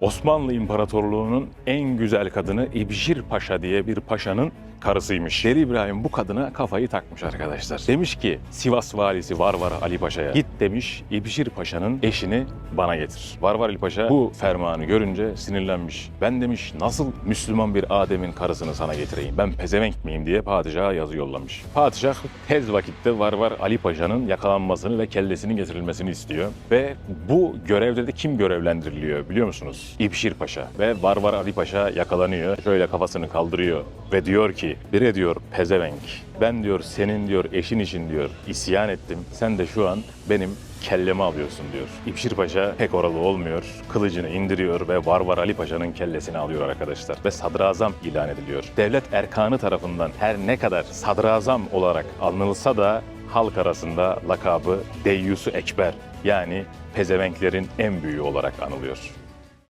Osmanlı İmparatorluğu'nun en güzel kadını İbşir Paşa diye bir paşanın karısıymış. Deli İbrahim bu kadına kafayı takmış arkadaşlar. Demiş ki Sivas valisi Varvar Ali Paşa'ya git demiş İbşir Paşa'nın eşini bana getir. Varvar Ali Paşa bu fermanı görünce sinirlenmiş. Ben demiş nasıl Müslüman bir Adem'in karısını sana getireyim? Ben pezevenk miyim diye padişaha yazı yollamış. Padişah tez vakitte Varvar Ali Paşa'nın yakalanmasını ve kellesinin getirilmesini istiyor. Ve bu görevde de kim görevlendiriliyor biliyor musunuz? İbşir Paşa ve Varvar Ali Paşa yakalanıyor. Şöyle kafasını kaldırıyor ve diyor ki bire diyor pezevenk ben diyor senin diyor eşin için diyor isyan ettim. Sen de şu an benim kellemi alıyorsun diyor. İbşir Paşa pek oralı olmuyor. Kılıcını indiriyor ve Varvar Ali Paşa'nın kellesini alıyor arkadaşlar. Ve sadrazam ilan ediliyor. Devlet erkanı tarafından her ne kadar sadrazam olarak anılsa da halk arasında lakabı Deyyusu Ekber yani pezevenklerin en büyüğü olarak anılıyor.